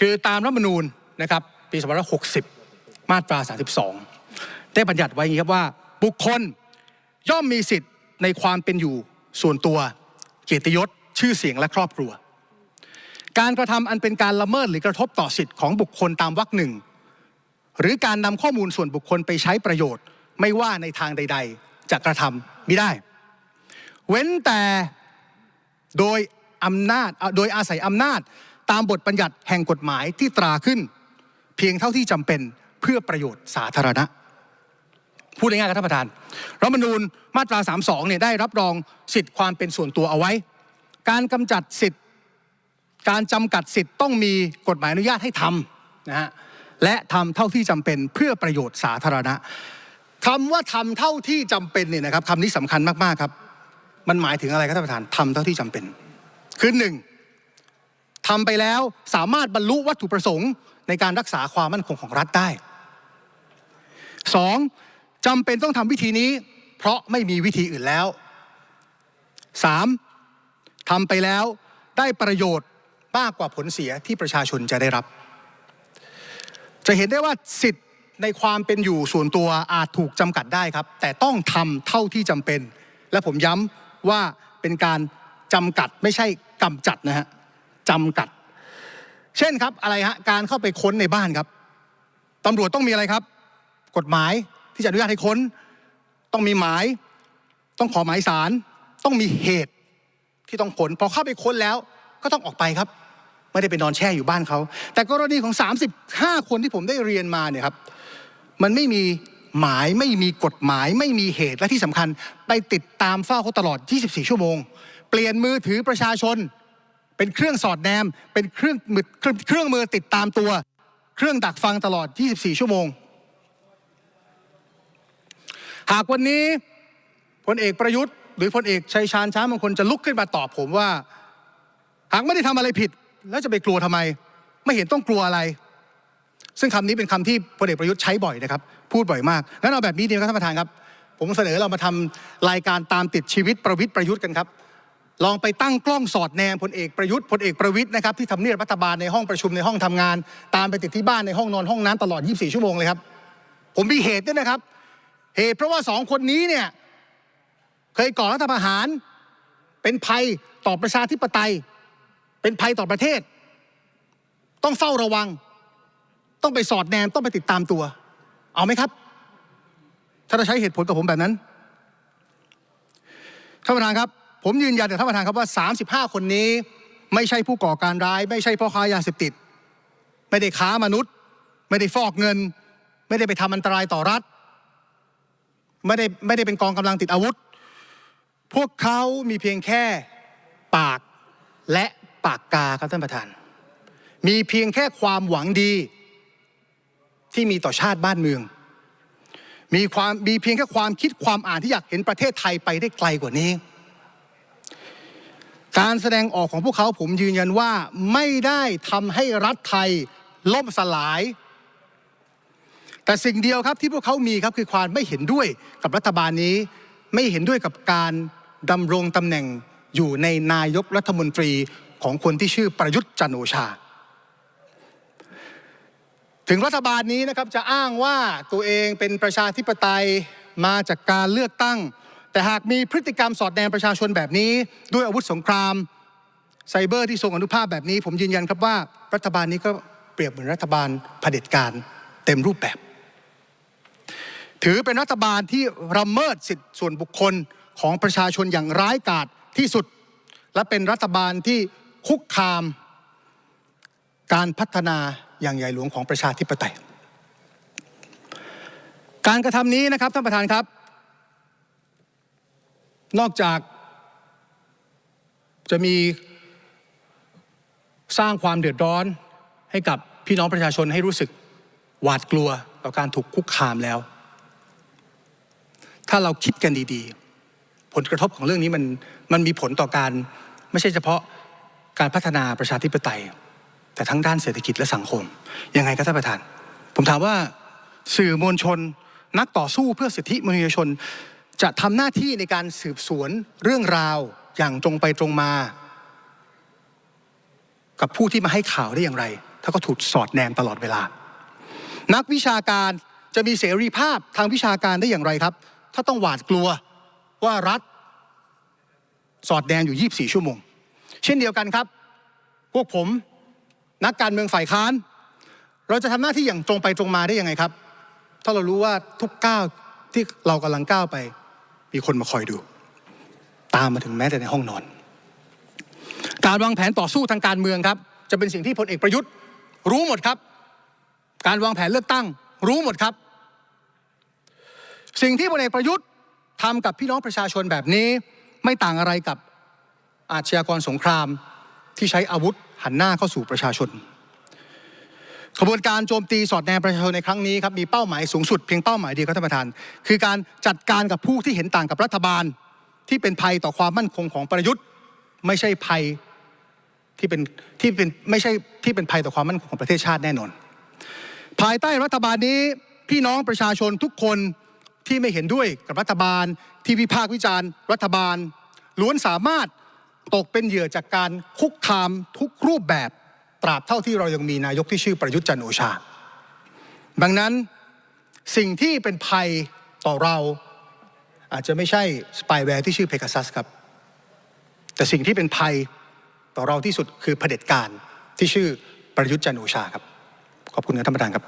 คือตามรัฐธรรมนูญนะครับปี2560 มาตรา 32 ได้บัญญัติไว้อย่างนี้ครับว่า บุคคลย่อมมีสิทธิ์ในความเป็นอยู่ส่วนตัวเกียรติยศชื่อเสียงและครอบครัว การกระทำอันเป็นการละเมิดหรือกระทบต่อสิทธิ์ของบุคคลตามวรรคหนึ่ง หรือการนำข้อมูลส่วนบุคคลไปใช้ประโยชน์ ไม่ว่าในทางใด ๆ จะกระทำไม่ได้ เว้นแต่โดยอำนาจโดยอาศัยอำนาจ ตามบทบัญญัติแห่งกฎหมายที่ตราขึ้น เพียงเท่าที่จำเป็นเพื่อประโยชน์สาธารณะ พูดง่ายๆครับท่านประธานรัฐธรรมนูญมาตรา 32 เนี่ยได้รับรองสิทธิความเป็นส่วนตัวเอาไว้ การกำจัดสิทธิ์การจำกัดสิทธิ์ต้องมีกฎหมายอนุญาตให้ทำนะฮะและทำเท่าที่จำเป็นเพื่อประโยชน์สาธารณะคำว่าทำเท่าที่จำเป็นเนี่ยนะครับคำนี้สำคัญมากๆครับ มันหมายถึงอะไรครับท่านประธานทำเท่าที่จำเป็น คือหนึ่ง ทำไปแล้วสามารถบรรลุวัตถุประสงค์ ในการรักษาความมั่นคงของรัฐได้สองจำเป็นต้องทำวิธีนี้ เพราะไม่มีวิธีอื่นแล้วสามทำไปแล้วได้ประโยชน์มากกว่าผลเสียที่ประชาชนจะได้รับ จะเห็นได้ว่าสิทธิ์ในความเป็นอยู่ส่วนตัวอาจถูกจำกัดได้ครับ แต่ต้องทำเท่าที่จำเป็น และผมย้ำว่าเป็นการจำกัดไม่ใช่กำจัดนะฮะ จำกัด เช่นครับอะไรฮะการเข้าไปค้นในบ้านครับตำรวจต้องมีอะไรครับ กฎหมายที่จะอนุญาตให้ค้น ต้องมีหมาย ต้องขอหมายสาร ต้องมีเหตุที่ต้องค้นพอเข้าไปค้นแล้วก็ต้องออกไปครับไม่ได้ไปนอนแช่อยู่บ้านเขา แต่กรณีของ 35 คนที่ผมได้เรียนมาเนี่ยครับ มันไม่มีหมายไม่มีกฎหมาย ไม่มีเหตุและที่สำคัญ ไปติดตามเฝ้าเขาตลอด 24 ชั่วโมง เปลี่ยนมือถือประชาชน เป็นเครื่องสอดแนมเป็นเครื่องมือเครื่องมือติดตามตัว เครื่องดักฟังตลอด 24 ชั่วโมง หากวันนี้พลเอกประยุทธ์หรือพลเอกชัยชาญช้างบางคนจะลุกขึ้นมาตอบผมว่า หากไม่ได้ทำอะไรผิด แล้วจะไปกลัวทำไม ไม่เห็นต้องกลัวอะไร ซึ่งคำนี้เป็นคำที่พลเอกประยุทธ์ใช้บ่อยนะครับ พูดบ่อยมากงั้นเอาแบบนี้ดีไหมครับท่านประธานครับ ผมเสนอเรามาทำรายการตามติดชีวิตประวิทย์ประยุทธ์กันครับ ลองไปตั้งกล้องสอดแนมพลเอกประยุทธ์พลเอกประวิทย์นะครับที่ทำเนียบรัฐบาลในห้องประชุมในห้องทำงาน ตามไปติดที่บ้านในห้องนอนห้องน้ำตลอด 24 ชั่วโมงเลยครับผมมีเหตุด้วยนะครับ เหตุเพราะว่าสองคนนี้เนี่ยเคยก่อรัฐประหาร เป็นภัยต่อประชาธิปไตย เป็นภัยต่อประเทศ ต้องเฝ้าระวัง ต้องไปสอดแนมต้องไปติดตามตัว เอาไหมครับ ถ้าจะใช้เหตุผลกับผมแบบนั้นท่านประธานครับ ผมยืนยันกับท่านประธานครับว่า 35 คนนี้ไม่ใช่ผู้ก่อการร้าย ไม่ใช่พ่อค้ายาเสพติด ไม่ได้ค้ามนุษย์ ไม่ได้ฟอกเงิน ไม่ได้ไปทำอันตรายต่อรัฐ ไม่ได้ไม่ได้เป็นกองกำลังติดอาวุธ พวกเขามีเพียงแค่ปากและปากกาครับท่านประธาน มีเพียงแค่ความหวังดีที่มีต่อชาติบ้านเมือง มีความมีเพียงแค่ความคิดความอ่านที่อยากเห็นประเทศไทยไปได้ไกลกว่านี้ การแสดงออกของพวกเขาผมยืนยันว่าไม่ได้ทำให้รัฐไทยล่มสลาย แต่สิ่งเดียวครับที่พวกเขามีครับคือความไม่เห็นด้วยกับรัฐบาลนี้ ไม่เห็นด้วยกับการดำรงตำแหน่งอยู่ในนายกรัฐมนตรีของคนที่ชื่อประยุทธ์จันโอชา ถึงรัฐบาลนี้นะครับจะอ้างว่าตัวเองเป็นประชาธิปไตยมาจากการเลือกตั้ง แต่หากมีพฤติกรรมสอดแนมประชาชนแบบนี้ ด้วยอาวุธสงครามไซเบอร์ที่ทรงอนุภาพแบบนี้ ผมยืนยันครับว่ารัฐบาลนี้ก็เปรียบเหมือนรัฐบาลเผด็จการเต็มรูปแบบ ถือเป็นรัฐบาลที่ละเมิดสิทธิส่วนบุคคลของประชาชนอย่างร้ายกาจที่สุด และเป็นรัฐบาลที่คุกคาม การพัฒนาอย่างใหญ่หลวงของประชาธิปไตย การกระทำนี้นะครับท่านประธานครับ นอกจากจะมีสร้างความเดือดร้อนให้กับพี่น้องประชาชนให้รู้สึกหวาดกลัวต่อการถูกคุกคามแล้ว ถ้าเราคิดกันดีๆ ผลกระทบของเรื่องนี้มันมันมีผลต่อการไม่ใช่เฉพาะการพัฒนาประชาธิปไตย แต่ทั้งด้านเศรษฐกิจและสังคม ยังไงครับท่านประธาน ผมถามว่าสื่อมวลชนนักต่อสู้เพื่อสิทธิมนุษยชน จะทำหน้าที่ในการสืบสวนเรื่องราวอย่างตรงไปตรงมา กับผู้ที่มาให้ข่าวได้อย่างไร ถ้าก็ถูกสอดแนมตลอดเวลา นักวิชาการจะมีเสรีภาพทางวิชาการได้อย่างไรครับ ถ้าต้องหวาดกลัวว่ารัฐสอดแนมอยู่ 24 ชั่วโมง เช่นเดียวกันครับ พวกผมนักการเมืองฝ่ายค้าน เราจะทำหน้าที่อย่างตรงไปตรงมาได้ยังไงครับ ถ้าเรารู้ว่าทุกก้าวที่เรากำลังก้าวไป มีคนมาคอยดู ตามมาถึงแม้แต่ในห้องนอน การวางแผนต่อสู้ทางการเมืองครับ จะเป็นสิ่งที่พลเอกประยุทธ์ รู้หมดครับ การวางแผนเลือกตั้ง รู้หมดครับ สิ่งที่พลเอกประยุทธ์ทำกับพี่น้องประชาชนแบบนี้ ไม่ต่างอะไรกับอาชญากรสงครามที่ใช้อาวุธหันหน้าเข้าสู่ประชาชน ขบวนการโจมตีสอดแนมประชาชนในครั้งนี้ครับมีเป้าหมายสูงสุดเพียงเป้าหมายเดียวครับท่านประธาน คือการจัดการกับผู้ที่เห็นต่างกับรัฐบาล ที่เป็นภัยต่อความมั่นคงของประยุทธ์ ไม่ใช่ภัยที่เป็นที่เป็นไม่ใช่ที่เป็นภัยต่อความมั่นคงของประเทศชาติแน่นอน ภายใต้รัฐบาลนี้พี่น้องประชาชนทุกคนที่ไม่เห็นด้วยกับรัฐบาล ที่วิพากษ์วิจารณ์ รัฐบาล ล้วนสามารถตกเป็นเหยื่อจากการคุกคามทุกรูปแบบ ตราบเท่าที่เรายังมีนายกที่ชื่อประยุทธ์จันโอชา ดังนั้นสิ่งที่เป็นภัยต่อเราอาจจะไม่ใช่สปายแวร์ที่ชื่อเพกาซัสครับ แต่สิ่งที่เป็นภัยต่อเราที่สุดคือเผด็จการที่ชื่อประยุทธ์จันโอชาครับ ขอบคุณครับท่านประธานครับ